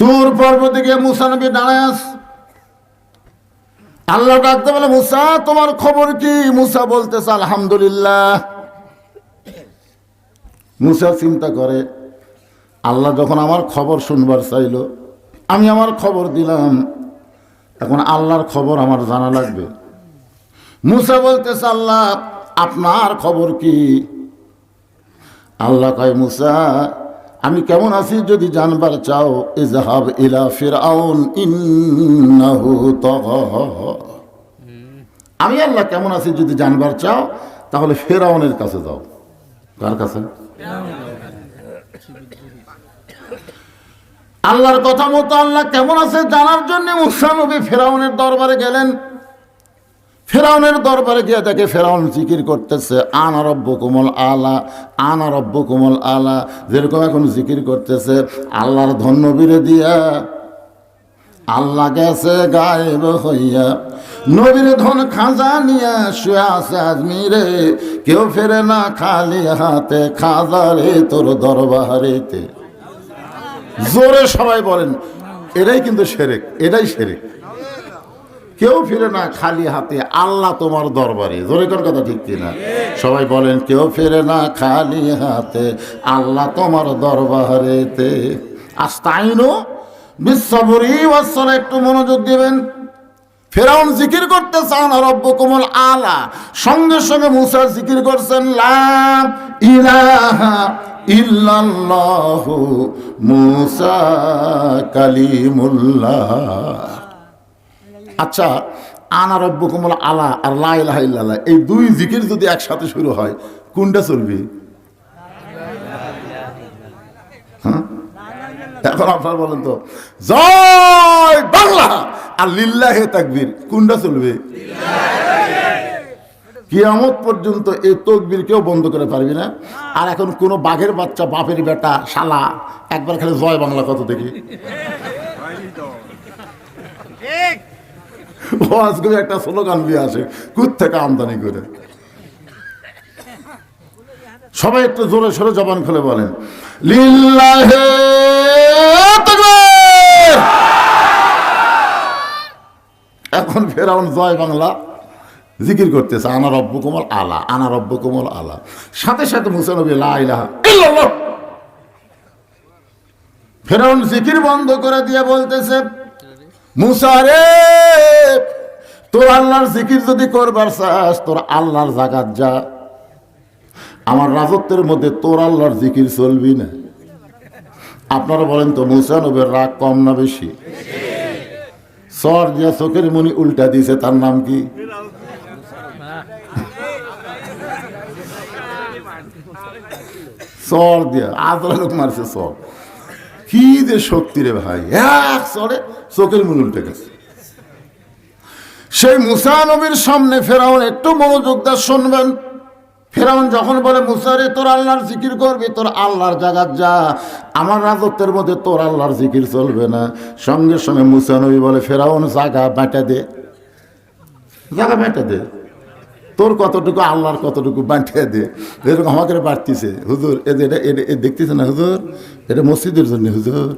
তুর পর্বতে গিয়ে মুসা নবী দাঁড়ায় আস। আল্লাহ ডাকতে বলে, মুসা, তোমার খবর কি? মুসা বলতেছে, আলহামদুলিল্লাহ। মুসা চিন্তা করে, আল্লাহ যখন আমার খবর শুনবার চাইলো, আমি আমার খবর দিলাম। এখন আল্লাহর খবর আমার জানা লাগবে। মুসা বলতেছে, আল্লাহ, আপনার খবর কি? আল্লাহ কয়, মুসা আমি কেমন আছি যদি জানবার চাও? ইজহাব ইলা ফিরআউন, ইন্নাহু আমি আল্লাহ কেমন আছি যদি জানবার চাও, তাহলে ফেরাউনের কাছে যাও। কার কাছে? আল্লাহর কথা মতো আল্লাহ কেমন আছে জানার জন্য মুসা নবী ফেরাউনের দরবারে গেলেন। ফেরাউনের দরবারে গিয়ে দেখে ফেরাউন জিকির করতেছে, আনা রব্য কোমল আলা, আনা রব্য কোমল আলা। যেরকম এখন জিকির করতেছে, আল্লাহর ধন্যবীরে দিয়া, আল্লাহ গেছে গায়েব হইয়া। নবীর ধন খাজা নিয়া শুয়ে আছে আজমিরে। কেউ ফেরে না খালি হাতে, খাজা রে তোর দরবারেতে। জোরে সবাই বলেন এটাই কিন্তু সেরেক এটাই সেরেক। কেউ ফিরে না খালি হাতে, আল্লাহ তোমার দরবারে। জোরে কোন কথা ঠিক কিনা? সবাই বলেন, কেউ ফিরে না খালি হাতে, আল্লাহ তোমার দরবারেতে। আস্তাইনো বিশ্ববরী ওয়াসলে একটু মনোযোগ দিবেন। ফেরাউন জিকির করতে চান রব্য কোমল আলা। সঙ্গে সঙ্গে মুসা জিকির করছেন লাম ইলাহা ইল্লাল্লাহু মুসা কালিমুল্লাহ। আচ্ছা আনা রব্য কোমল আলা আর লা ইলাহা এই দুই জিকির যদি একসাথে শুরু হয়, কোনটা চলবে? হ্যাঁ? এখন আপনার বলেন তো, জয় বাংলা আর লিল্লাহে তাকবীর, কোনটা চলবে? কিয়ামত পর্যন্ত এই তকবির কেউ বন্ধ করে পারবি না। আর এখন কোনো বাঘের বাচ্চা, বাপের বেটা, শালা, একবার খালি জয় বাংলা কত দেখি? ও আজকে একটা স্লোগান দিয়ে আসে কুত থেকে আমদানি করে। সবাই একটু জোরে সরে জবান খুলে বলেন এখন ফেরাউন জয় বাংলা জিকির করতেছে, আনা রব্বু কোমল আলা, আনা রব্বু কোমল আলা। সাথে সাথে মুসানবী ফেরাউন জিকির বন্ধ করে দিয়ে বলতেছে মুসা রে, তোর আল্লাহর জিকির যদি করবার চাস, তোর আল্লাহর জাগাত যা। আমার রাজত্বের মধ্যে তোর আল্লাহর জিকির চলবি না। আপনারা বলেন তো, মুসা নবের রাগ কম না বেশি? সর যে চোখের মনি উল্টা দিয়েছে, তার নাম কি? সর দিয়া আদরা লোক মারছে সর। কি যে শক্তি রে ভাই? এক সরে চোখের মনি উল্টে গেছে। সেই মুসা নবীর সামনে ফেরাউন একটু মনোযোগ দিয়ে শুনবেন। ফেরাউন যখন বলে মুসারে তোর আল্লাহর জিকির করবি? তোর আল্লাহর জাগাত যা। আমার রাজত্বের মধ্যে তোর আল্লাহর জিকির চলবে না। সঙ্গে সঙ্গে মুসা নবী বলে, ফেরাউন, জাগা বাঁটা দে। জাগা বাঁটা দে। তোর কতটুকু, আল্লাহর কতটুকু বাঁটিয়ে দে। এরকম আমাকে বাড়তিছে। হুজুর এ এটা এ দেখতেছে না হুজুর? এটা মসজিদের জন্য হুজুর।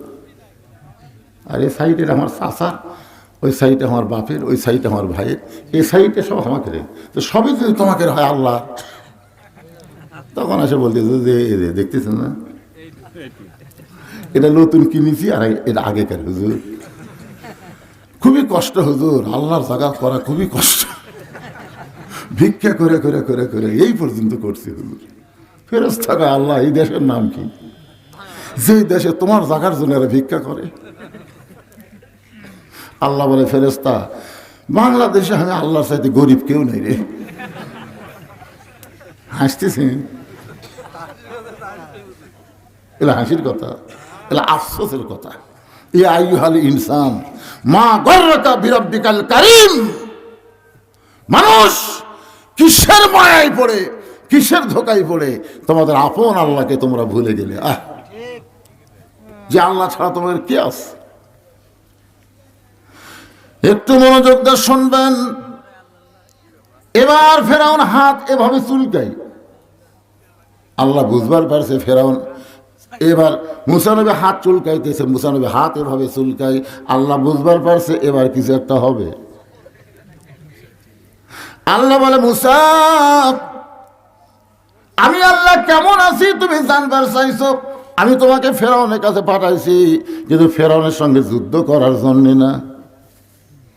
আর এই সাইডের আমার চাষা ওই সাইডে আমার বাপের, ওই সাইডে আমার ভাইয়ের। এই সাইডে সব আমাকে রে। তো সবই যদি তোমাকে হয় আল্লাহ তখন এসে বলতেছে যে, দেখতেছেন না? এটা নতুন কিনেছি আর এটা আগেকার হুজুর। খুবই কষ্ট হুজুর। আল্লাহর জায়গা করা খুবই কষ্ট। ভিক্ষা করে করে করে করে এই পর্যন্ত করছি হুজুর। ফেরত থাকা আল্লাহ, এই দেশের নাম কি? যে দেশে তোমার জাগার জন্য এরা ভিক্ষা করে। আল্লাহ বলে ফেরেস্তা বাংলাদেশে আমি আল্লাহর সাথে গরিব কেউ নেই রে। হাসতেছি? এলা হাসির কথা, এলা আফসোসের কথা। এ আই আইহাল ইনসান, মা গর্রকা বিরব্বিকাল কারিম। মানুষ কিসের মায়ায় পড়ে? কিসের ধোকায় পড়ে? তোমাদের আপন আল্লাহকে তোমরা ভুলে গেলে। আহ! যে আল্লাহ ছাড়া তোমাদের কি আছে? একটু মনোযোগ দিয়ে শুনবেন। এবার ফেরাউন হাত এভাবে চুলকাই আল্লাহ বুঝবার পারছে ফেরাউন এবার মুসানবী হাত চুলকাইতেছে মুসানবী হাত এভাবে চুলকাই আল্লাহ বুঝবার পারছে এবার কিছু একটা হবে। আল্লাহ বলে, মুসা, আমি আল্লাহ কেমন আছি তুমি জানবার চাইছো? আমি তোমাকে ফেরাউনের কাছে পাঠাইছি, কিন্তু ফেরাউনের সঙ্গে যুদ্ধ করার জন্যে না।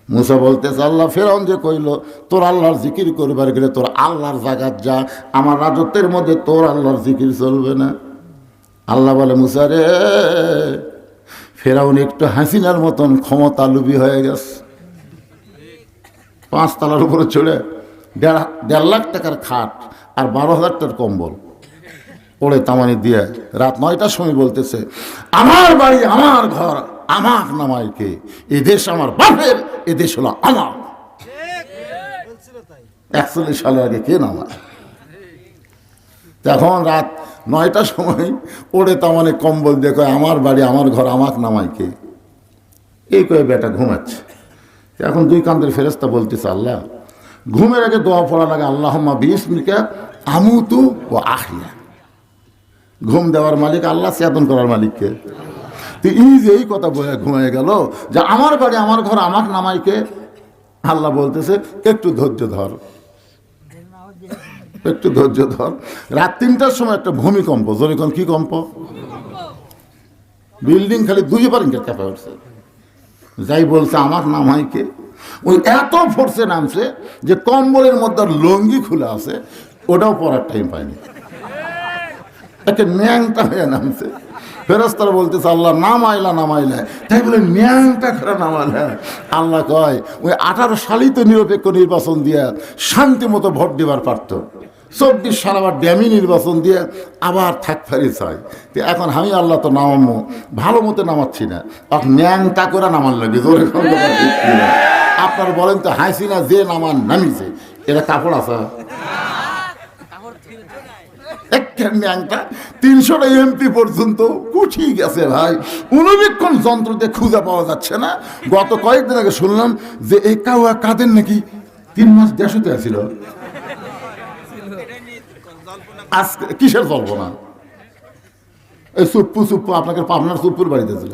মুসা বলতেছে, আল্লাহ, ফেরাউন যে কইল, তোর আল্লাহর জিকির করবার গেলে তোর আল্লাহর জাগাত যা, আমার রাজত্বের মধ্যে তোর আল্লাহর জিকির চলবে না। আল্লাহ বলে, মুসা রে, ফেরাউন একটু হাসিনার মতন ক্ষমতা লুবি হয়ে গেছে। পাঁচ তালার উপরে চড়ে দেড় দেড় লাখ টাকার খাট আর বারো হাজার টাকার কম্বল। পড়ে তামানি দিয়ে, রাত নয়টার সময় বলতেছে, আমার বাড়ি, আমার ঘর আমার নামাইকে এ দেশ আমার বাপের, এ দেশ হলো আমার। একচল্লিশ সালের আগে কে নামায়? তখন রাত নয়টার সময় পড়ে তামানে কম্বল দিয়ে কয়, আমার বাড়ি, আমার ঘর আমার নামাইকে এই কয়ে বেটা ঘুমাচ্ছে। এখন দুই কান্দের ফেরেস্তা বলতেছে, আল্লাহ ঘুমের আগে দোয়া পড়া লাগে আল্লাহ বিসমিকা আমুতু ও আহিয়া ঘুম দেওয়ার মালিক আল্লাহ চেতন করার মালিককে। তো এই যে এই কথা বলে ঘুমিয়ে গেল যে আমার বাড়ি, আমার ঘর, আমার নামাইকে আল্লাহ বলতেছে, একটু ধৈর্য ধর। একটু ধৈর্য ধর। রাত তিনটার সময় একটা ভূমিকম্প জরিকন কি কম্প? বিল্ডিং খালি দুই বার ইঙ্গের চাপা উঠছে। যাই বলছে, আমার নাম হয় কে ওই এত ফোর্সে নামছে যে কম্বলের মধ্যে লঙ্গি খুলে আছে, ওটাও পরার টাইম পায়নি। হয়ে নামছে। ফেরস্তারা বলতেছে, আল্লাহ নাম আইলা নাম আইলা তাই বলে আল্লাহ কয়, ওই আঠারো সালই তো নিরপেক্ষ নির্বাচন দিয়ে শান্তি মতো ভোট দেবার পারত। চব্বিশ সাল আবার ড্যামি নির্বাচন দিয়ে আবার থাক ফারি চাই। এখন আমি আল্লাহ তো নামামো, ভালো মতো নামাচ্ছি না। আর ন্যাংটা করে নামার লাগে জোরে। আপনার বলেন তো, হাসি না, যে নামান নামিছে। এটা কাপড় আছে? তিনশোটা এমপি পর্যন্ত গেছে ভাই। উনবীক্ষণ যন্ত্রতে খুঁজে পাওয়া যাচ্ছে না। গত কয়েকদিন আগে শুনলাম যে কাদের নাকি তিন মাস আজকে কিসের জল্পনা? এই সুপ্পু সুপ্পু, আপনাকে পাবনার সুপ্পুর বাড়িতে ছিল।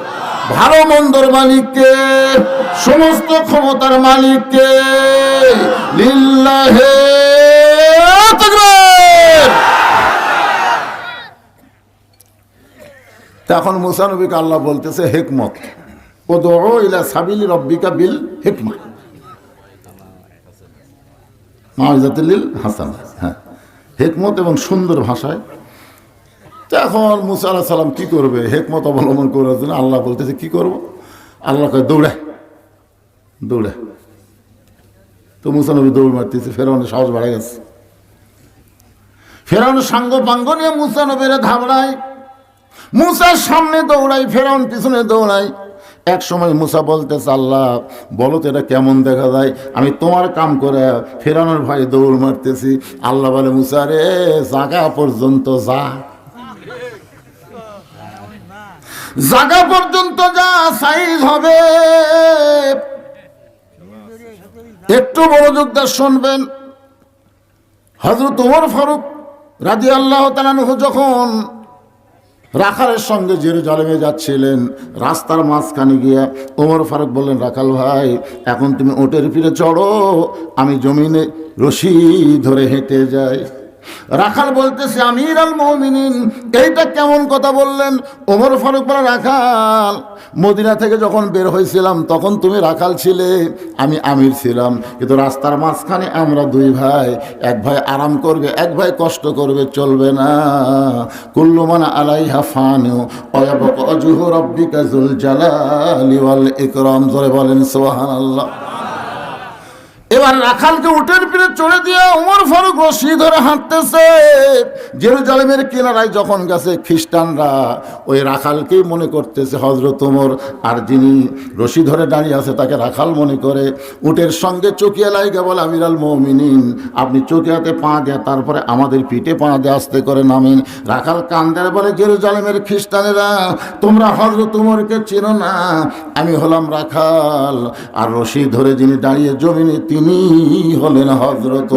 ভালো মন্দর মালিককে, সমস্ত ক্ষমতার মালিককে, লিল্লাহে তখন মুসানবীকে আল্লাহ বলতেছে, হেকমত। ও দো ইলা সাবিলি রব্বিকা বিল হেকমা। মাহিজাতুল্লিল হাসান হ্যাঁ। হেকমত এবং সুন্দর ভাষায় তো এখন মুসা আল্লাহ সাল্লাম কী করবে? হেকমত অবলম্বন করার জন্য আল্লাহ বলতেছে, কি করব? আল্লাহ কয়, দৌড়ে দৌড়ে। তো মুসানবী দৌড় মারতেছে, ফেরাউনের সাহস বাড়া গেছে। ফেরাউনের সাঙ্গ পাঙ্গ নিয়ে মুসানবীরা ধাবড়ায় মুসার সামনে দৌড়াই ফেরাউন পিছনে দৌড়াই এক সময় মুসা বলতেছে, আল্লাহ, বলো তো এটা কেমন দেখা যায়? আমি তোমার কাম করে ফেরানোর ভাই দৌড় মারতেছি। আল্লাহ বলে, মুসা রে, জাগা পর্যন্ত যা। জাগা পর্যন্ত যা সাইজ হবে। একটু মনোযোগ শুনবেন। হজরত ওমর ফারুক রাজি আল্লাহ তালানহু যখন রাখালের সঙ্গে জেরুজালেমে যাচ্ছিলেন, রাস্তার মাঝখানে গিয়া ওমর ফারুক বললেন, রাখাল ভাই, এখন তুমি ওটের ফিরে চড়ো, আমি জমিনে রশি ধরে হেঁটে যাই। রাখাল বলতেছে আমির আল মমিনিন। এইটা কেমন কথা বললেন? ওমর ফারুক বলে, রাখাল, মদিনা থেকে যখন বের হয়েছিলাম, তখন তুমি রাখাল ছিলে, আমি আমির ছিলাম। কিন্তু রাস্তার মাঝখানে আমরা দুই ভাই, এক ভাই আরাম করবে, এক ভাই কষ্ট করবে, চলবে না। কুল্লুমান আলাইহা ফানু অজুহ রব্বিকা জুল জালালি ওয়াল ইকরাম। জোরে বলেন, সুবহানাল্লাহ। এবার রাখালকে উটের পিঠে চড়ে দিয়ে উমর ফারুক রশি ধরে হাঁটতেছে। জেরুজালেমের কিনারায় যখন গেছে খ্রিস্টানরা, ওই রাখালকেই মনে করতেছে হজরত উমর আর যিনি রশি ধরে দাঁড়িয়ে আছে তাকে রাখাল মনে করে, উটের সঙ্গে চকিয়া লাইগে বলে আমিরাল মৌমিনিন, আপনি চকিয়াতে পা দেয়, তারপরে আমাদের পিঠে পা দিয়ে, আস্তে করে নামেন। রাখাল কান্দের বলে জেরুজালেমের খ্রিস্টানেরা, তোমরা হজরত উমরকে চেনো না, আমি হলাম রাখাল। আর রশি ধরে যিনি দাঁড়িয়ে জমিনে তিনি হলেন হজরত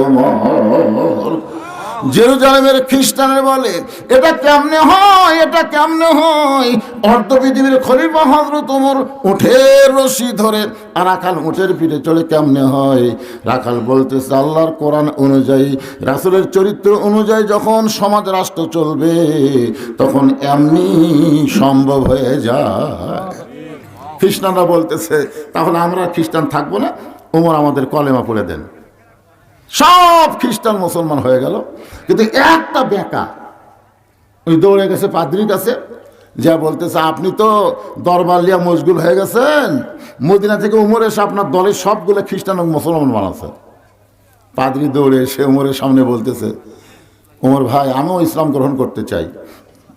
জেরুজালেমের খ্রিস্টানের বলে, এটা কেমনে হয়? এটা কেমনে হয়? অর্ধ পৃথিবীর খলিফা হজরত ওমর উঠের রশি ধরে আর রাখাল উঠের পিঠে চলে কেমনে হয়? রাখাল বলতেছে, আল্লাহর কোরআন অনুযায়ী, রাসুলের চরিত্র অনুযায়ী যখন সমাজ রাষ্ট্র চলবে, তখন এমনি সম্ভব হয়ে যায়। খ্রিস্টানরা বলতেছে, তাহলে আমরা খ্রিস্টান থাকব না? ওমর আমাদের কলেমা পড়ে দেন। সব খ্রিস্টান মুসলমান হয়ে গেল। কিন্তু একটা বেকা ওই দৌড়ে গেছে, পাদ্রির কাছে। যা বলতেছে, আপনি তো দরবার লিয়া মশগুল হয়ে গেছেন। মদিনা থেকে উমর এসে আপনার দলের সবগুলো খ্রিস্টান ও মুসলমান বানাচ্ছে। পাদ্রি দৌড়ে এসে উমরের সামনে বলতেছে, ওমর ভাই, আমিও ইসলাম গ্রহণ করতে চাই।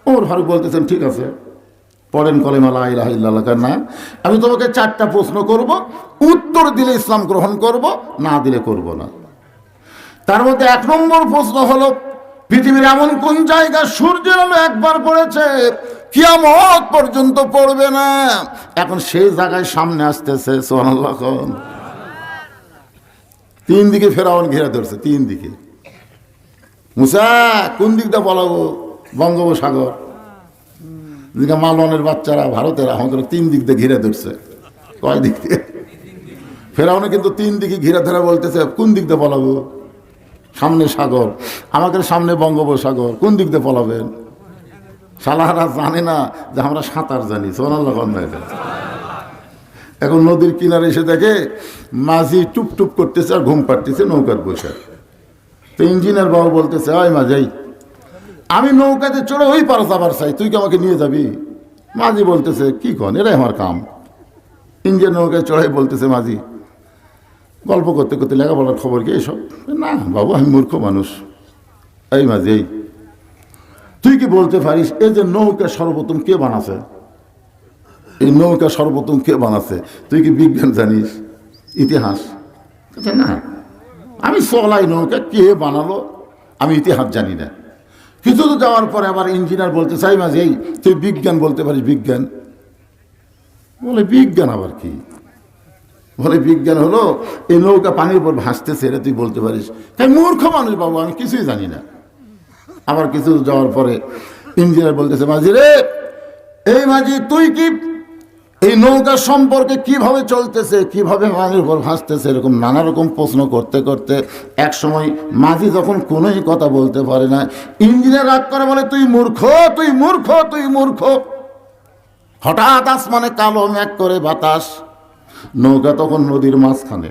ওমর ফারুক বলতেছেন, ঠিক আছে। পড়েন কলেমা লা ইলাহা ইল্লাল্লাহ না? আমি তোমাকে চারটা প্রশ্ন করব, উত্তর দিলে ইসলাম গ্রহণ করব, না দিলে করব না। তার মধ্যে এক নম্বর প্রশ্ন হলো, পৃথিবীর এমন কোন জায়গা সূর্যের আলো একবার পড়েছে, কিয়ামত পর্যন্ত পড়বে না? এখন সেই জায়গায় সামনে আসতেছে সোহানাল্লাহ। তিন দিকে ফেরাউন ঘিরে ধরছে, তিন দিকে। মুসা, কোন দিকটা বলাবো? বঙ্গোপসাগর। মালনের বাচ্চারা ভারতের আমাদের তিন দিক দিয়ে ঘিরে ধরছে। কয় দিক দিয়ে? ফেরাউনে কিন্তু তিন দিকে ঘিরে ধরে বলতেছে, কোন দিক দিয়ে পলাবো? সামনে সাগর, আমাদের সামনে বঙ্গোপসাগর, কোন দিক দিয়ে পলাবেন? সালাহারা জানে না যে আমরা সাঁতার জানি সোনাল্লাহ এখন নদীর কিনারে এসে দেখে মাঝি টুপ টুপ করতেছে আর ঘুম পাড়তেছে নৌকার বসে। তো ইঞ্জিনিয়ার বাবু বলতেছে ওই মাঝাই আমি নৌকাতে চড়ে ওই পার যাবার চাই, তুই কি আমাকে নিয়ে যাবি? মাঝি বলতেছে, কি কন? এটাই আমার কাম। ইঞ্জিনিয়ার নৌকায় চড়াই বলতেছে মাঝি, গল্প করতে করতে লেখাপড়ার খবর কি এসব? না বাবু, আমি মূর্খ মানুষ। এই মাঝি এই তুই কি বলতে পারিস, এই যে নৌকা সর্বপ্রথম কে বানাছে? এই নৌকা সর্বপ্রথম কে বানাছে? তুই কি বিজ্ঞান জানিস? ইতিহাস? না, আমি চলাই নৌকা কে বানালো? আমি ইতিহাস জানি না। কিছু তো যাওয়ার পরে আবার ইঞ্জিনিয়ার বলতে চাই মাঝে এই, তুই বিজ্ঞান বলতে পারিস, বিজ্ঞান? বলে, বিজ্ঞান আবার কি? বলে, বিজ্ঞান হলো, এই নৌকা পানির উপর ভাসতেছে, এটা তুই বলতে পারিস। তাই মূর্খ মানুষ বাবু, আমি কিছুই জানি না। আবার কিছু যাওয়ার পরে ইঞ্জিনিয়ার বলতেছে মাঝি রে এই মাঝি, তুই কি এই নৌকা সম্পর্কে কীভাবে চলতেছে, কীভাবে পানির উপর ভাসতেছে, এরকম নানা রকম প্রশ্ন করতে করতে এক সময় মাঝি যখন কোনোই কথা বলতে পারে না, ইঞ্জিনিয়ার রাগ করে বলে, তুই মূর্খ তুই মূর্খ তুই মূর্খ। হঠাৎ আসমানে কালো মেঘ করে বাতাস, নৌকা তখন নদীর মাঝখানে।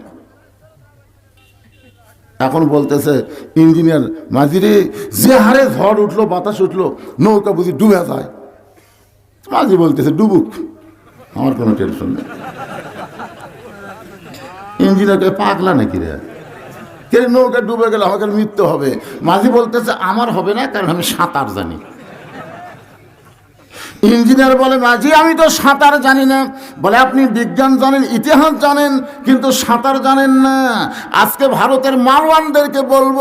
এখন বলতেছে, ইঞ্জিনিয়ার মাঝিরে যে হারে ঝড় উঠল, বাতাস উঠল, নৌকা বুঝি ডুবে যায়। মাঝি বলতেছে, ডুবুক। আমার কোনো টেনশন নেই। ইঞ্জিনিয়ারকে পাগলা নাকি রে? কে নৌকা ডুবে গেলে আমাকে মৃত্যু হবে? মাঝি বলতেছে, আমার হবে না, কারণ আমি সাঁতার জানি। ইঞ্জিনিয়ার বলে, মাঝি, আমি তো সাঁতার জানি না। বলে, আপনি বিজ্ঞান জানেন, ইতিহাস জানেন, কিন্তু সাঁতার জানেন না। আজকে ভারতের মারওয়ানদেরকে বলব,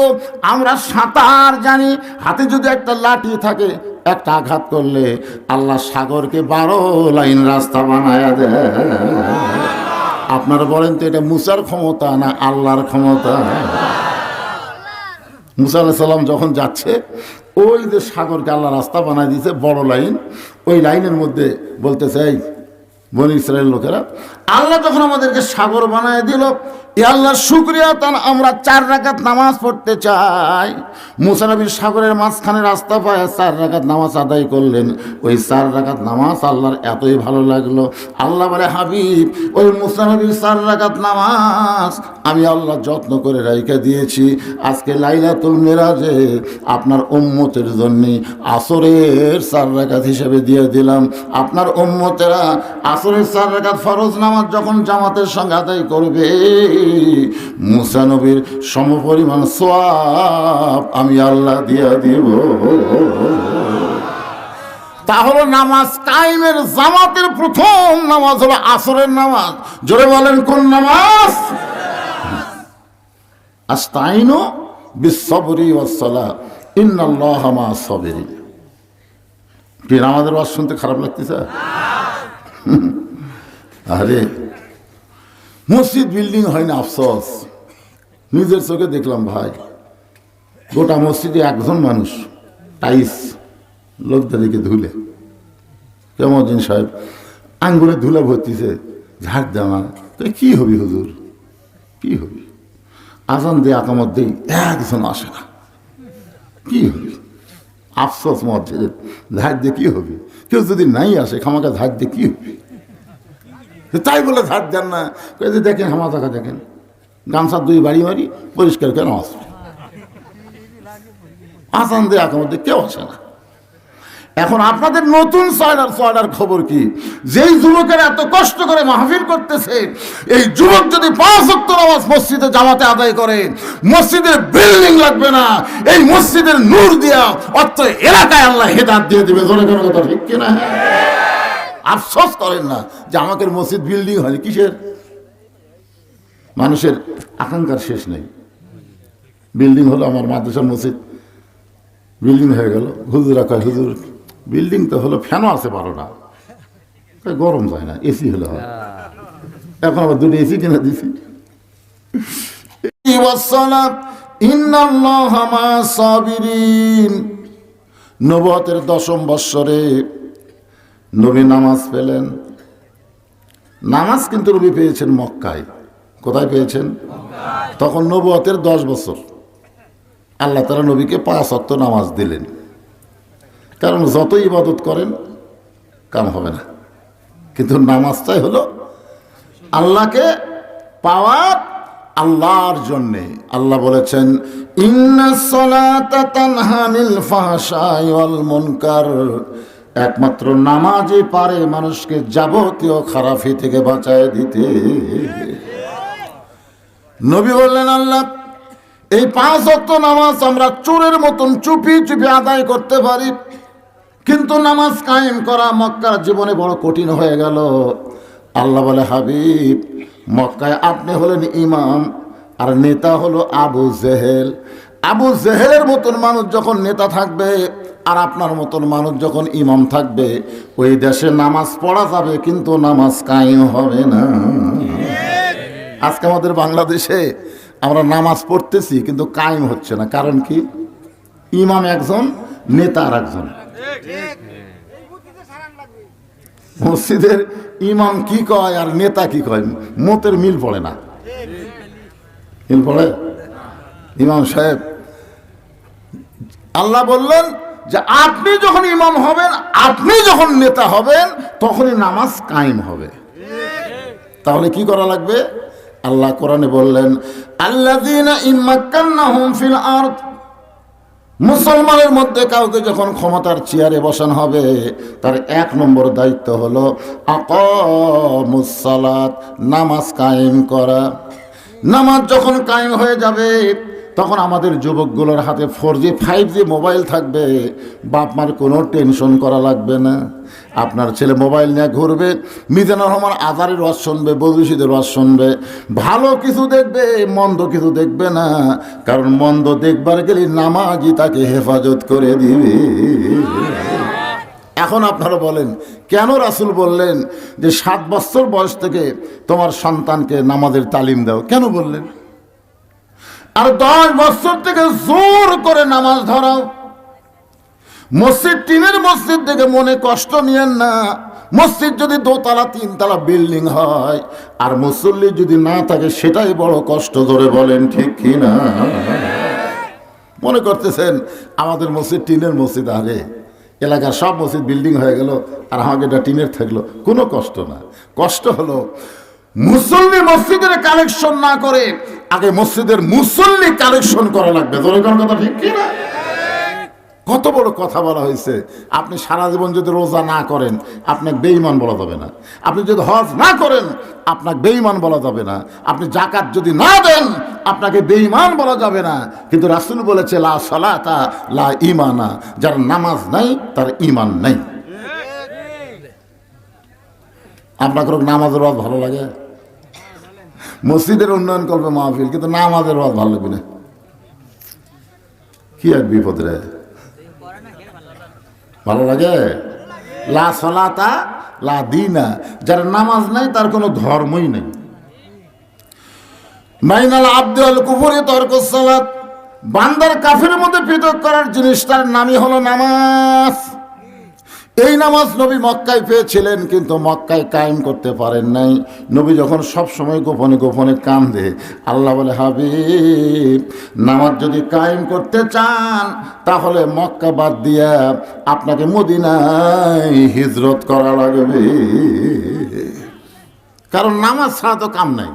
আমরা সাঁতার জানি। হাতে যদি একটা লাঠি থাকে, একটা আঘাত করলে আল্লাহ সাগরকে বারো লাইন রাস্তা বানায় দেয়। আপনারা বলেন তো, এটা মুসার ক্ষমতা না আল্লাহর ক্ষমতা? মুসা আলাহিসাল্লাম যখন যাচ্ছে, ওই যে সাগরকে আল্লাহ রাস্তা বানায় দিয়েছে, বড় লাইন, ওই লাইনের মধ্যে বলতে চাই বনি ইসরায়েল লোকেরা, আল্লাহ যখন আমাদেরকে সাগর বানায় দিল আল্লাহর শুক্রিয়া তান আমরা চার রাকাত নামাজ পড়তে চাই। মুসানবীর সাগরের মাঝখানে রাস্তা পায়, চার রাকাত নামাজ আদায় করলেন। ওই চার রাকাত নামাজ আল্লাহর এতই ভালো লাগল। আল্লাহ বলে, হাবিব, ওই মুসানবীর চার রাকাত নামাজ আমি আল্লাহ যত্ন করে রাইখা দিয়েছি। আজকে লাইলাতুল মেরাজে আপনার উম্মতের জন্যে আসরের চার রাকাত হিসেবে দিয়ে দিলাম। আপনার উম্মতেরা আসরের চার রাকাত ফরজ নামাজ যখন জামাতের সঙ্গে আদায় করবে মুসা নবীর সমপরিমাণ সোয়াব আমি আল্লাহ দিয়া দিব। তাহলে নামাজ কায়েমের জামাতের প্রথম নামাজ হলো আসরের নামাজ। জোরে বলেন, কোন নামাজ? আস্তাইনু বিসবরি ওয়াসসালা ইন্নাল্লাহ মা সাবিরিন কি আমাদের ওয়াজ শুনতে খারাপ লাগতেছে? আরে মসজিদ বিল্ডিং হয় না, আফসোস। নিজের চোখে দেখলাম ভাই, গোটা মসজিদে একজন মানুষ, টাইস লোকদেরকে ধুলে। কেমন সাহেব আঙ্গুলে ধুলে ভর্তিছে, ঝাড় দেওয়া তো কি হবি হুজুর? কি হবি? আজান দিয়ে আকামত দেই একজন আসে না। কি হবি? আফসোস মসজিদের। ধার দিয়ে কী হবে? কেউ যদি নাই আসে খামাকা ধার দিয়ে কী হবে? তাই বলে ধার দেন না। যে দেখেন, হামা টাকা দেখেন। গামছা দুই বাড়ি বাড়ি পরিষ্কার কেন আসবে আসান দিয়ে দিয়ে কেউ আসে না। এখন আপনাদের নতুন সয়লার সয়লার খবর কি? যেই যুবকের এত কষ্ট করে মাহফিল করতেছে, এই যুবক যদি পাঁচ নামাজ মসজিদে জামাতে আদায় করে মসজিদের বিল্ডিং লাগবে না। এই মসজিদের নূর দিয়া অর্থ এলাকায় আল্লাহ হেদাত দিয়ে দিবে। কোনো কথা ঠিক কিনা? আফসোস করেন না যে আমাকে মসজিদ বিল্ডিং হয়নি কিসের? মানুষের আকাঙ্ক্ষার শেষ নেই। বিল্ডিং হলো আমার মাদ্রাসার মসজিদ। বিল্ডিং হয়ে গেল। হুজুরা কয়, হুজুর বিল্ডিং তো হলো ফ্যানও আছে বারোটা গরম যায় না এসি হলে হয় এখন আবার দুটো এসি কিনে দিছি। নবতের দশম বৎসরে নবী নামাজ পেলেন। নামাজ কিন্তু নবী পেয়েছেন মক্কায়। কোথায় পেয়েছেন? তখন নবতের দশ বছর। আল্লাহ তালা নবীকে পাঁচ অক্ত নামাজ দিলেন। কারণ যত ইবাদত করেন কাম হবে না। কিন্তু নামাজটাই হলো আল্লাহকে পাওয়ার আল্লাহর জন্যে। আল্লাহ বলেছেন ইন্না সলাতা তানহানিল ফাহশাই ওয়াল মুনকার। একমাত্র নামাজই পারে মানুষকে যাবতীয় খারাপি থেকে বাঁচায় দিতে। নবী বললেন, আল্লাহ, এই পাঁচ অক্ত নামাজ আমরা চোরের মতন চুপি চুপি আদায় করতে পারি, কিন্তু নামাজ কায়েম করা মক্কার জীবনে বড় কঠিন হয়ে গেল। আল্লাহ বলে, হাবিব, মক্কায় আপনি হলেন ইমাম, আর নেতা হলো আবু জেহেল। আবু জেহেলের মতন মানুষ যখন নেতা থাকবে আর আপনার মতন মানুষ যখন ইমাম থাকবে, ওই দেশে নামাজ পড়া যাবে, কিন্তু নামাজ কায়েম হবে না। আজকে আমাদের বাংলাদেশে আমরা নামাজ পড়তেছি, কিন্তু কায়েম হচ্ছে না। কারণ কি? ইমাম একজন, নেতা আর একজন। মসজিদের ইমাম কি কয় আর নেতা কি কয়? মতের মিল পড়ে না। মিল পড়ে? ইমাম সাহেব, আল্লাহ বললেন যে আপনি যখন ইমাম হবেন, আপনি যখন নেতা হবেন, তখনই নামাজ কায়েম হবে। তাহলে কি করা লাগবে? আল্লাহ কোরআনে বললেন আরদ। মুসলমানের মধ্যে কাউকে যখন ক্ষমতার চেয়ারে বসানো হবে, তার এক নম্বর দায়িত্ব হলো নামাজ কায়েম করা। নামাজ যখন কায়েম হয়ে যাবে তখন আমাদের যুবকগুলোর হাতে four G five G mobile থাকবে। বাপ মার কোনো টেনশন করা লাগবে না। আপনার ছেলে মোবাইল নিয়ে ঘুরবে, মিজানুর রহমান আজারের রস শুনবে বদুশিদের রস শুনবে। ভালো কিছু দেখবে, মন্দ কিছু দেখবে না। কারণ মন্দ দেখবার গেলে নামাজই তাকে হেফাজত করে দিবে। এখন আপনারা বলেন, কেন রাসুল বললেন যে সাত বছর বয়স থেকে তোমার সন্তানকে নামাজের তালিম দাও? কেন বললেন? আর দশ বছর থেকে জোর করে নামাজ ধরাও। মসজিদ, টিনের মসজিদ দেখে মনে কষ্ট নিয়েন না। মসজিদ যদি দোতলা, তিনতলা বিল্ডিং হয়, আর মুসল্লি যদি না থাকে, সেটাই বড় কষ্ট ধরে বলেন, ঠিক কি না? মনে করতেছেন, আমাদের মসজিদ টিনের মসজিদ আরে এলাকার সব মসজিদ বিল্ডিং হয়ে গেল, আর আমাকে এটা টিনের থাকল। কোনো কষ্ট না। কষ্ট হলো মুসল্লি মসজিদের কালেকশন না করে, আগে মসজিদের মুসল্লি কালেকশন করা লাগবে। কথা ঠিক কি না কত বড় কথা বলা হয়েছে, আপনি সারা জীবন যদি রোজা না করেন আপনাকে বেঈমান বলা যাবে না। আপনি যদি হজ না করেন আপনাকে বেঈমান বলা যাবে না। আপনি জাকাত যদি না দেন, আপনাকে বেঈমান বলা যাবে না। কিন্তু রাসুল বলেছে, লা সলাতা, লা ইমানা যার নামাজ নাই, তার ইমান নাই। আপনাকে নামাজের ভালো লাগে? মসজিদের উন্নয়ন করবে মাহফিল, কিন্তু নামাজের ওয়াজ ভালো লাগবে না। কি এক বিপদ রে? ভালো লাগে? লা সলাতা, লা দিনা। যার নামাজ নাই, তার কোনো ধর্মই নেই। মাইনাল আব্দুল কুফরি তর্ক সালাত। বান্দার কাফের মধ্যে পৃথক করার জিনিসটার নামই হলো নামাজ। এই নামাজ নবী মক্কায় পেয়েছিলেন, কিন্তু মক্কায় কায়েম করতে পারেন নাই। নবী যখন সব সময় গোপনে গোপনে কান্দে, আল্লাহ বলে, হাবিব, নামাজ যদি কায়েম করতে চান, তাহলে মক্কা বাদ দিয়া আপনাকে মদিনায় হিজরত করা লাগবে। কারণ নামাজ ছাড়া তো কাম নাই।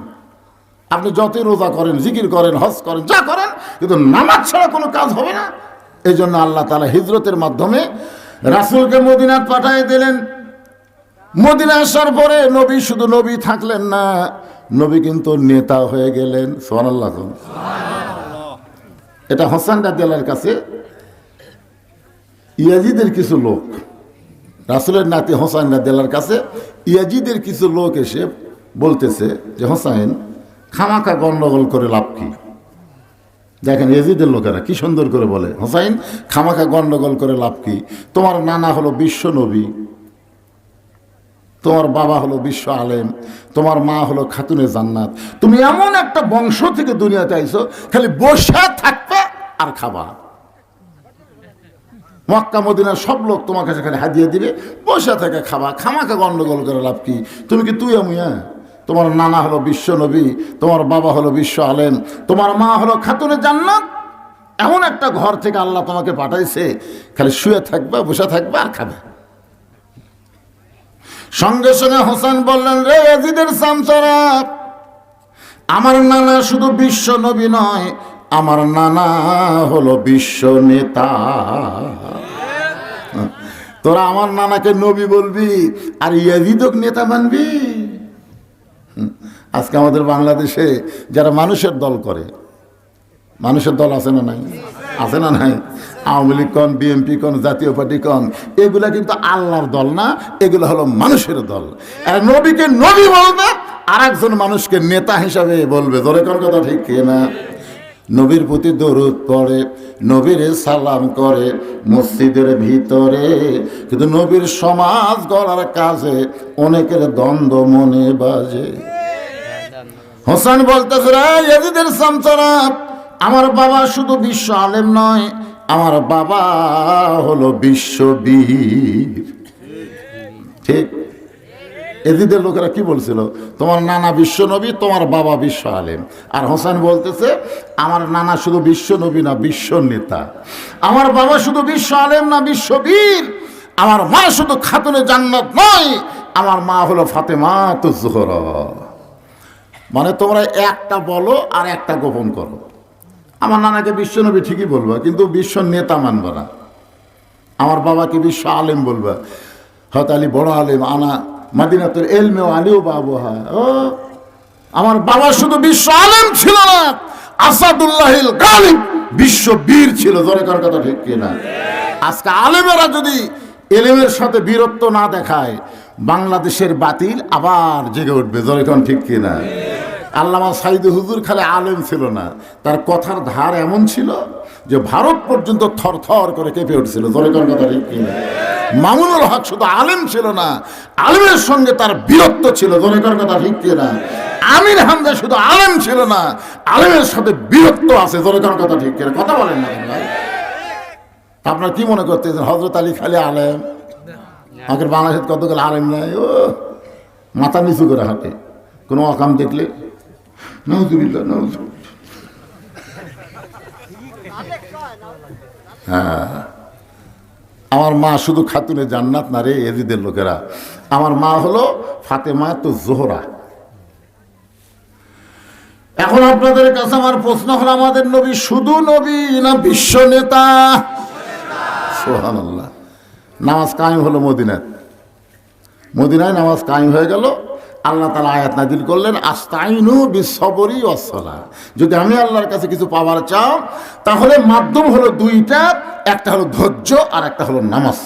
আপনি যতই রোজা করেন, জিকির করেন, হজ করেন, যা করেন, কিন্তু নামাজ ছাড়া কোনো কাজ হবে না। এই জন্য আল্লাহ তালা হিজরতের মাধ্যমে রাসুলকে মদিনাত পাঠিয়ে দিলেন। মদিনা আসার পরে নবী শুধু নবী থাকলেন না, নবী কিন্তু নেতা হয়ে গেলেন। সোহানাল্লাহ এটা হোসেন রাদিয়াল্লাহর কাছে। ইয়াজিদের কিছু লোক, রাসুলের নাতি হোসাইন রাদিয়াল্লাহর কাছে, ইয়াজিদের কিছু লোক এসে বলতেছে যে হোসাইন খামাখা গন্ডগোল করে লাভ কি? দেখেন এজিদের লোকেরা কি সুন্দর করে বলে, হোসাইন, খামাখা গন্ডগোল করে লাভ কি? তোমার নানা হলো বিশ্ব নবী, তোমার বাবা হলো বিশ্ব আলেম, তোমার মা হলো খাতুনে জান্নাত। তুমি এমন একটা বংশ থেকে দুনিয়াতে আইছো, খালি বসে থাকবে আর খাবা। মক্কা, মদিনার সব লোক তোমার কাছে খালি হাদিয়ে দিবে, বসে থেকে খাবা। খামাখা গন্ডগোল করে লাভ কি? তুমি কি তুই আমি হ্যাঁ তোমার নানা হলো বিশ্ব নবী, তোমার বাবা হলো বিশ্ব আলেম, তোমার মা হলো খাতুনে জান্নাত। এমন একটা ঘর থেকে আল্লাহ তোমাকে পাঠাইছে, খালি শুয়ে থাকবে, বসে থাকবে আর খাবে। সঙ্গে সঙ্গে হোসেন বললেন, রে এজিদের সামসারা, আমার নানা শুধু বিশ্ব নবী নয়, আমার নানা হলো বিশ্ব নেতা। তোরা আমার নানাকে নবী বলবি, আর ইয়াজিদক নেতা মানবি? আজকে আমাদের বাংলাদেশে যারা মানুষের দল করে, মানুষের দল আছে না নাই? আছে না নাই? আওয়ামী লীগ কন, বিএনপি কন, জাতীয় পার্টি কন, এগুলা কিন্তু আল্লাহর দল না, এগুলো হলো মানুষের দল। আর নবীকে নবী বলবে আর মানুষকে নেতা হিসাবে বলবে। ধরে কোন কথা ঠিক কি না নবীর প্রতি দরুদ পড়ে, নবীর সালাম করে মসজিদের ভিতরে। কিন্তু নবীর সমাজ গড়ার কাজে অনেকের দ্বন্দ্ব মনে বাজে। হোসেন বলতেছে রে ইয়াজিদের সামসারা আমার বাবা শুধু বিশ্ব আলেম নয়, আমার বাবা হলো বিশ্ববীর। ঠিক? এদিদের লোকেরা কি বলছিল? তোমার নানা বিশ্ব নবী তোমার বাবা বিশ্ব আলেম। আর হোসেন বলতেছে, আমার নানা শুধু বিশ্ব নবী না বিশ্ব নেতা আমার বাবা শুধু বিশ্ব আলেম না, বিশ্ববীর। আমার মা শুধু খাতুনে জান্নাত নয়, আমার মা হলো ফাতেমা তো জোহরা। মানে তোমরা একটা বলো আর একটা গোপন করো। আমার নানাকে বিশ্বনবী ঠিকই বলবা, কিন্তু বিশ্ব নেতা মানবা না। আমার বাবাকে বিশ্ব আলেম বলবা। হয়তো আলী বড় আলেম, আনা মাদিনাতুর এলমে আলিও বাবু হয় ও, আমার বাবা শুধু বিশ্ব আলেম ছিল না আসাদুল্লাহ গালিব বিশ্ব বীর ছিল, জোরে করার কথা ঠিক কিনা? আজকে আলেমেরা যদি এলেমের সাথে বীরত্ব না দেখায়, বাংলাদেশের বাতিল আবার জেগে উঠবে, জোরে কোন ঠিক কিনা? আল্লামা সাইদ হুজুর খালে আলেম ছিল না, তার কথার ধার এমন ছিল যে ভারত পর্যন্ত থর থর করে কেঁপে উঠছিল। কথা মামুনুল হক শুধু আলেম ছিল না, আলেমের সঙ্গে তার বীরত্ব ছিল। জোরে কথা ঠিক না? আমির হামজা শুধু আলেম ছিল না, আলেমের সাথে বীরত্ব আছে। জোরে কথা ঠিক কিনা কথা বলেন না ভাই। আপনার কি মনে করতেছেন? হজরত আলী খালি আলেম? আমাদের বাংলাদেশের কতগুলো আলেম নাই? ও, মাথা নিচু করে হাঁটে। কোনো অকাম দেখলে? নজুবিল্লা নজুবিল্লা হ্যাঁ। আমার মা শুধু খাতুনে জান্নাত না রে, এজিদের লোকেরা। আমার মা হলো ফাতেমা তো জোহরা। এখন আপনাদের কাছে আমার প্রশ্ন হলো, আমাদের নবী শুধু নবী না বিশ্ব নেতা? সোহান নামাজ কায়েম হলো মদিনায়। মদিনায় নামাজ কায়েম হয়ে গেল। আল্লাহ তালা আয়াত নাজিল করলেন, আস্তাইনু বিসবরি অসলা যদি আমি আল্লাহর কাছে কিছু পাওয়ার চাও, তাহলে মাধ্যম হলো দুইটা, একটা হলো ধৈর্য আর একটা হলো নামাজ।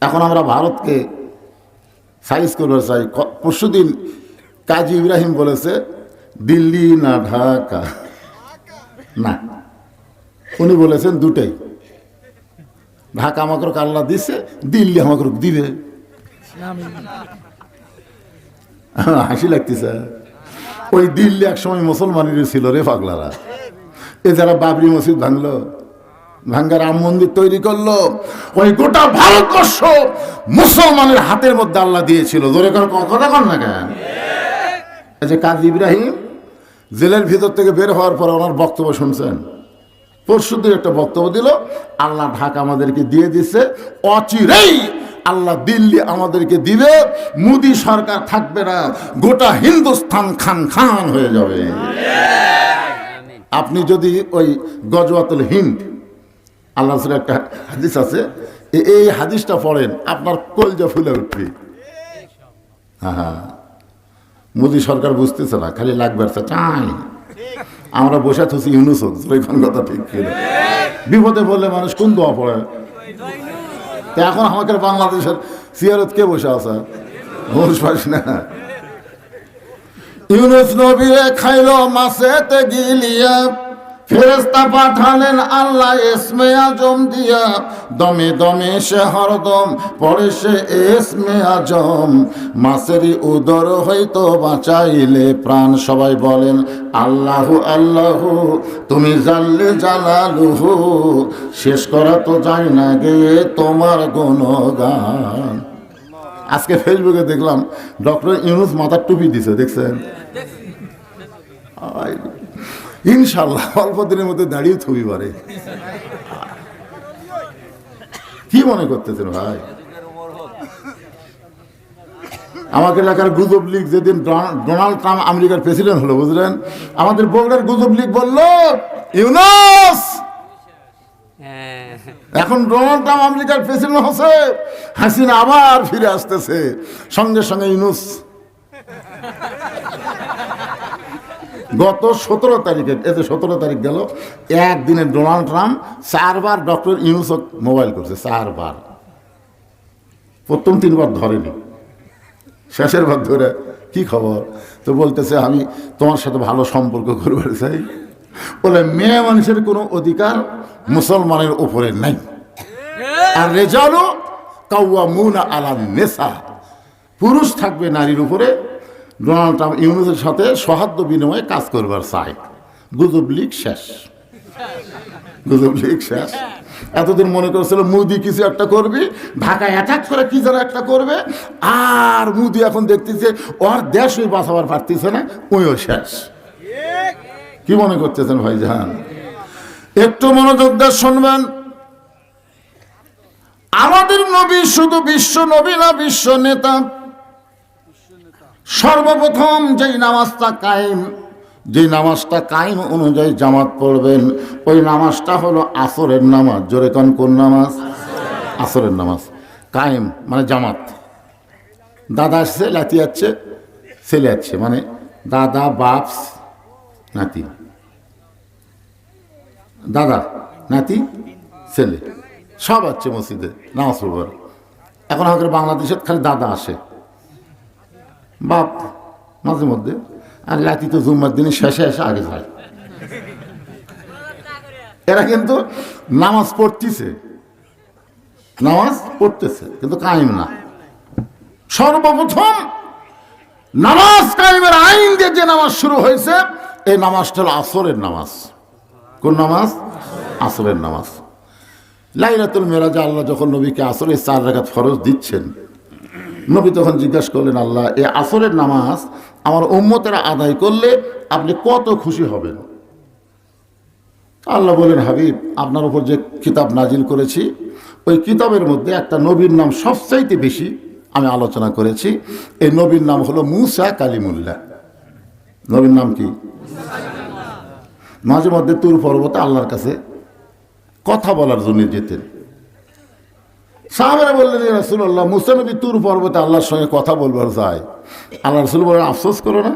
এখন আমরা ভারতকে সাইজ করতে চাই। পরশু দিন কাজী ইব্রাহিম বলেছে, দিল্লি না ঢাকা? না। উনি বলেছেন দুটাই। ঢাকা আমাকে আল্লাহ দিছে, দিল্লি আমাকে দিবে। হাসি লাগতেছে। ওই দিল্লি এক সময় মুসলমানের ছিল রে পাগলারা। এ যারা বাবরি মসজিদ ভাঙলো ভাঙ্গার রাম মন্দির তৈরি করল, ওই গোটা ভারতবর্ষ মুসলমানের হাতের মধ্যে আল্লাহ দিয়েছিল। জোরে কর কথা কর না কেন? যে কাজী ইব্রাহিম, জেলের ভিতর থেকে বের হওয়ার পর ওনার বক্তব্য শুনছেন। পরশু দিন একটা বক্তব্য দিল, আল্লাহ ঢাকা আমাদেরকে দিয়ে দিচ্ছে অচিরেই আল্লাহ দিল্লি আমাদেরকে দিবে, মোদি সরকার থাকবে না, গোটা হিন্দুস্তান খান খান হয়ে যাবে। আপনি যদি ওই গজওয়াতুল হিন্দ, আল্লাহ একটা হাদিস আছে এই হাদিসটা পড়েন, আপনার কলজা ফুলে উঠবে। হ্যাঁ হ্যাঁ। মোদি সরকার বুঝতেছে না, খালি লাগবে চাই। আমরা বসে থাকি ইউনুস কথা ঠিক বিপদে বললে মানুষ কোন দোয়া পড়ে? তা এখন আমাকে বাংলাদেশের সিয়ারত কে বসে আছে? ঘোষ না। ইউনুস নবীরে খাইল মাসেতে গিলিয়া। ফেরেস্তা পাঠালেন আল্লাহ এসমে আজম দিয়া। দমে দমে সে হরদম পরে সে এসমে আজম। মাসেরই উদর হইতো বাঁচাইলে প্রাণ। সবাই বলেন আল্লাহু আল্লাহু তুমি জানলে জালালুহু। শেষ করা তো যায় না গে তোমার গুণগান। আজকে ফেসবুকে দেখলাম ডক্টর ইউনুস মাথার টুপি দিছে দেখছেন? আয়, ইনশাল্লাহ অল্প দিনের মধ্যে দাঁড়িয়ে ছবি পারে। কি মনে করতেছেন ভাই? আমাকে এলাকার গুজব লীগ যেদিন ডোনাল্ড ট্রাম্প আমেরিকার প্রেসিডেন্ট হলো, বুঝলেন? আমাদের বগুড়ার গুজব লীগ বলল, ইউনুস! এখন ডোনাল্ড ট্রাম্প আমেরিকার প্রেসিডেন্ট হচ্ছে। হাসিনা আবার ফিরে আসতেছে। সঙ্গে সঙ্গে ইউনুস। গত সতেরো তারিখে এতে সতেরো তারিখ গেল, একদিনে ডোনাল্ড ট্রাম্প চারবার ডক্টর ইউনুস মোবাইল করছে, চারবার। প্রথম তিনবার ধরেনি। শেষের বার ধরে কি খবর? তো বলতেছে, আমি তোমার সাথে ভালো সম্পর্ক করবার চাই বলে, মেয়ে মানুষের কোনো অধিকার মুসলমানের উপরে নাই। আর রেজালো কাউয়া মুনা আলা নেশা পুরুষ থাকবে নারীর উপরে ডোনাল্ড ট্রাম্প ইউনুসের সাথে সহাদ্য বিনিময়ে কাজ করবার চাই গুজব লীগ শেষ। গুজব লীগ শেষ। এতদিন মনে করেছিল মুদি কিছু একটা করবি, ঢাকায় অ্যাটাক করে কি যেন একটা করবে, আর মুদি এখন দেখতেছে ওর দেশ ওই বাঁচাবার পারতেছে না ওইও শেষ। কি মনে করতেছেন ভাইজান? একটু মনোযোগ দিয়ে শুনবেন। আমাদের নবী শুধু বিশ্ব নবী না, বিশ্ব নেতা। সর্বপ্রথম যেই নামাজটা কায়েম যে নামাজটা কায়েম অনুযায়ী জামাত পড়বেন, ওই নামাজটা হলো আসরের নামাজ। জোরে কন, কোন নামাজ? আসরের নামাজ। কায়েম মানে জামাত। দাদা আসছে লাতি যাচ্ছে ছেলে যাচ্ছে মানে দাদা বাপ নাতি। দাদা, নাতি, ছেলে। সব আছে মসজিদে, নামাজ পড়বার। এখন আমাদের বাংলাদেশের খালি দাদা আসে। বাপ, মাঝে মধ্যে। আর লাতি তো জুম্মার দিনে শেষে এসে আগে যায়। এরা কিন্তু নামাজ পড়তেছে। নামাজ পড়তেছে, কিন্তু কায়েম না। সর্বপ্রথম নামাজ কায়েমের আইন দিয়ে যে নামাজ শুরু হয়েছে, এই নামাজটা হলো আসরের নামাজ। কোন নামাজ? আসরের নামাজ। লাইলাতুল মেরাজে আল্লাহ যখন নবীকে আসরে চার রাখাত ফরজ দিচ্ছেন নবী তখন জিজ্ঞাসা করলেন, আল্লাহ, এই আসরের নামাজ আমার উম্মতেরা আদায় করলে আপনি কত খুশি হবেন? আল্লাহ বলেন হাবিব, আপনার উপর যে কিতাব নাজিল করেছি, ওই কিতাবের মধ্যে একটা নবীর নাম সবচাইতে বেশি আমি আলোচনা করেছি। এই নবীর নাম হলো মুসা কালিমুল্লাহ। নবীর নাম কি? মাঝে মধ্যে তুর পর্বতে আল্লাহর কাছে কথা বলার জন্য যেতেন। সাহাবারা বললেন রসুল্লাহ মুসানবী তুর পর্বতে আল্লাহর সঙ্গে কথা বলবার যায়। আল্লাহ রসুল বলেন, আফসোস করো না।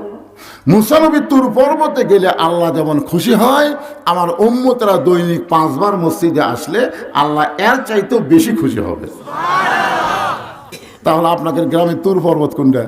মুসানবী তুর পর্বতে গেলে আল্লাহ যেমন খুশি হয়, আমার উম্মতরা দৈনিক পাঁচবার মসজিদে আসলে আল্লাহ এর চাইতেও বেশি খুশি হবে। তাহলে আপনাদের গ্রামে তুর পর্বত কোনটা?